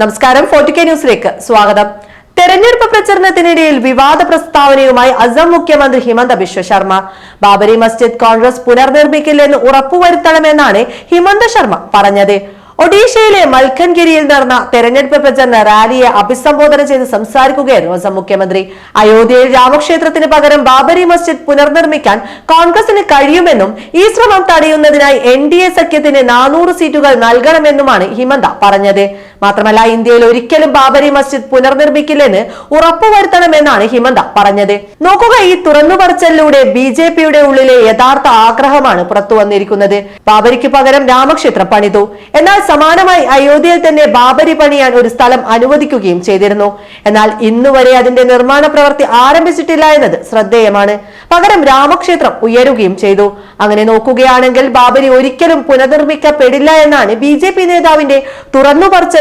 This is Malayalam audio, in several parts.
നമസ്കാരം ഫോർട്ടി കെ ന്യൂസിലേക്ക് സ്വാഗതം. തെരഞ്ഞെടുപ്പ് പ്രചരണത്തിനിടയിൽ വിവാദ പ്രസ്താവനയുമായി അസം മുഖ്യമന്ത്രി ഹിമന്ത ബിശ്വ ശർമ്മ. ബാബരി മസ്ജിദ് കോൺഗ്രസ് പുനർനിർമ്മിക്കില്ലെന്ന് ഉറപ്പുവരുത്തണമെന്നാണ് ഹിമന്ത ശർമ്മ പറഞ്ഞത്. ഒഡീഷയിലെ മൽഖൻഗിരിയിൽ നടന്ന തെരഞ്ഞെടുപ്പ് പ്രചരണ റാലിയെ അഭിസംബോധന ചെയ്ത് സംസാരിക്കുകയായിരുന്നു അസം മുഖ്യമന്ത്രി. അയോധ്യയിൽ രാമക്ഷേത്രത്തിന് പകരം ബാബരി മസ്ജിദ് പുനർനിർമ്മിക്കാൻ കോൺഗ്രസിന് കഴിയുമെന്നും ഈ ശ്രമം തടയുന്നതിനായി എൻ ഡി എ സഖ്യത്തിന് നാനൂറ് സീറ്റുകൾ നൽകണമെന്നുമാണ് ഹിമന്ത പറഞ്ഞത്. മാത്രമല്ല ഇന്ത്യയിൽ ഒരിക്കലും ബാബരി മസ്ജിദ് പുനർനിർമ്മിക്കില്ലെന്ന് ഉറപ്പുവരുത്തണമെന്നാണ് ഹിമന്ത പറഞ്ഞത്. നോക്കുക ഈ തുറന്നുപറച്ചലിലൂടെ ബി ജെ പിയുടെ ഉള്ളിലെ യഥാർത്ഥ ആഗ്രഹമാണ് പുറത്തു വന്നിരിക്കുന്നത്. ബാബരിക്ക് പകരം രാമക്ഷേത്രം പണിതു. എന്നാൽ സമാനമായി അയോധ്യയിൽ തന്നെ ബാബരി പണിയാൻ ഒരു സ്ഥലം അനുവദിക്കുകയും ചെയ്തിരുന്നു. എന്നാൽ ഇന്നുവരെ അതിന്റെ നിർമ്മാണ പ്രവൃത്തി ആരംഭിച്ചിട്ടില്ല എന്നത് ശ്രദ്ധേയമാണ്. പകരം രാമക്ഷേത്രം ഉയരുകയും ചെയ്തു. അങ്ങനെ നോക്കുകയാണെങ്കിൽ ബാബരി ഒരിക്കലും പുനർനിർമ്മിക്കപ്പെടില്ല എന്നാണ് ബി നേതാവിന്റെ നേതാവിന്റെ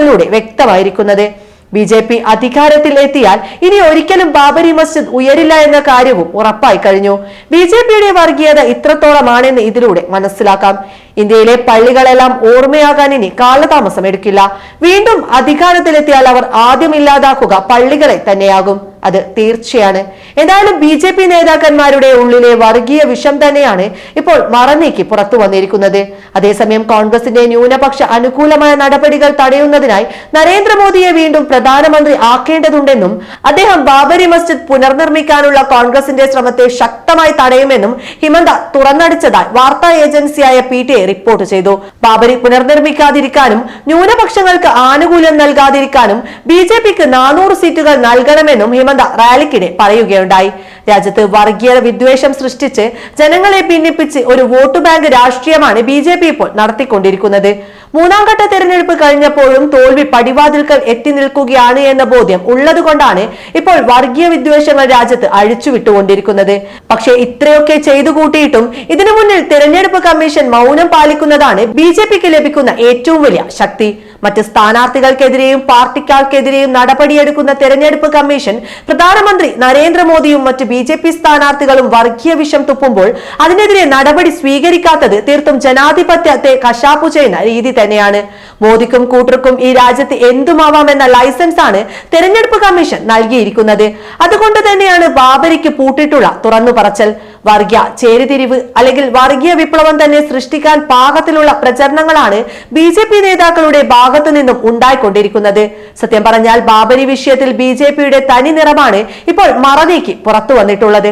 തുറന്നുപറച്ചലിലൂടെ വ്യക്തമായിരിക്കുന്നത്. ബി ജെ പി അധികാരത്തിൽ എത്തിയാൽ ഇനി ഒരിക്കലും ബാബരി മസ്ജിദ് ഉയരില്ല എന്ന കാര്യവും ഉറപ്പായി കഴിഞ്ഞു. ബി ജെ പിയുടെ വർഗീയത ഇത്രത്തോളമാണെന്ന് ഇതിലൂടെ മനസ്സിലാക്കാം. ഇന്ത്യയിലെ പള്ളികളെല്ലാം ഓർമ്മയാകാൻ ഇനി കാലതാമസം എടുക്കില്ല വീണ്ടും അധികാരത്തിലെത്തിയാൽ അവർ ആദ്യം ഇല്ലാതാക്കുക പള്ളികളെ തന്നെയാകും. അത് തീർച്ചയാണ്. എന്തായാലും ബി ജെ പി നേതാക്കന്മാരുടെ ഉള്ളിലെ വർഗീയ വിഷം തന്നെയാണ് ഇപ്പോൾ മറനീക്കി പുറത്തു വന്നിരിക്കുന്നത്. അതേസമയം കോൺഗ്രസിന്റെ ന്യൂനപക്ഷ അനുകൂലമായ നടപടികൾ തടയുന്നതിനായി നരേന്ദ്രമോദിയെ വീണ്ടും പ്രധാനമന്ത്രി ആക്കേണ്ടതുണ്ടെന്നും അദ്ദേഹം ബാബരി മസ്ജിദ് പുനർനിർമ്മിക്കാനുള്ള കോൺഗ്രസിന്റെ ശ്രമത്തെ ശക്തമായി തടയുമെന്നും ഹിമന്ത തുറന്നടിച്ചതായി വാർത്താ ഏജൻസിയായ പി ടി റിപ്പോർട്ട് ചെയ്തു. ബാബരി പുനർനിർമ്മിക്കാതിരിക്കാനും ന്യൂനപക്ഷങ്ങൾക്ക് ആനുകൂല്യം നൽകാതിരിക്കാനും ബി ജെ പിക്ക് നാനൂറ് സീറ്റുകൾ നൽകണമെന്നും ഹിമന്ത റാലിക്കിടെ പറയുകയുണ്ടായി. രാജ്യത്ത് വർഗീയ വിദ്വേഷം സൃഷ്ടിച്ച് ജനങ്ങളെ ഭിന്നിപ്പിച്ച് ഒരു വോട്ട് ബാങ്ക് രാഷ്ട്രീയമാണ് ബി ജെ പി ഇപ്പോൾ നടത്തിക്കൊണ്ടിരിക്കുന്നത്. മൂന്നാം ഘട്ട തെരഞ്ഞെടുപ്പ് കഴിഞ്ഞപ്പോഴും തോൽവി പടിവാതിൽക്കൽ എത്തി നിൽക്കുകയാണ് എന്ന ബോധ്യം ഉള്ളതുകൊണ്ടാണ് ഇപ്പോൾ വർഗീയ വിദ്വേഷങ്ങൾ രാജ്യത്ത് അഴിച്ചുവിട്ടുകൊണ്ടിരിക്കുന്നത്. പക്ഷേ ഇത്രയൊക്കെ ചെയ്തു കൂട്ടിയിട്ടും ഇതിനു മുന്നിൽ തെരഞ്ഞെടുപ്പ് കമ്മീഷൻ മൗനം പാലിക്കുന്നതാണ് ബി ലഭിക്കുന്ന ഏറ്റവും വലിയ ശക്തി. മറ്റ് സ്ഥാനാർത്ഥികൾക്കെതിരെയും പാർട്ടിക്കാർക്കെതിരെയും നടപടിയെടുക്കുന്ന തെരഞ്ഞെടുപ്പ് കമ്മീഷൻ പ്രധാനമന്ത്രി നരേന്ദ്രമോദിയും മറ്റ് ബി ജെ പി സ്ഥാനാർത്ഥികളും വർഗീയ വിഷം തുപ്പുമ്പോൾ അതിനെതിരെ നടപടി സ്വീകരിക്കാത്തത് തീർത്തും ജനാധിപത്യത്തെ കശാപ്പു ചെയ്യുന്ന രീതി തന്നെയാണ്. മോദിക്കും കൂട്ടർക്കും ഈ രാജ്യത്ത് എന്തുമാവാമെന്ന ലൈസൻസ് ആണ് തെരഞ്ഞെടുപ്പ് കമ്മീഷൻ നൽകിയിരിക്കുന്നത്. അതുകൊണ്ട് തന്നെയാണ് ബാബരിക്ക് പൂട്ടിട്ടുള്ള തുറന്നു പറച്ചൽ വർഗീയ ചേരിതിരിവ് അല്ലെങ്കിൽ വർഗീയ വിപ്ലവം തന്നെ സൃഷ്ടിക്കാൻ പാകത്തിലുള്ള പ്രചരണങ്ങളാണ് ബി ജെ പി നേതാക്കളുടെ ഭാഗത്തു നിന്നും ഉണ്ടായിക്കൊണ്ടിരിക്കുന്നത്. സത്യം പറഞ്ഞാൽ ബാബരി വിഷയത്തിൽ ബി ജെ പിയുടെ തനി നിറമാണ് ഇപ്പോൾ മറനീക്കി പുറത്തു വന്നിട്ടുള്ളത്.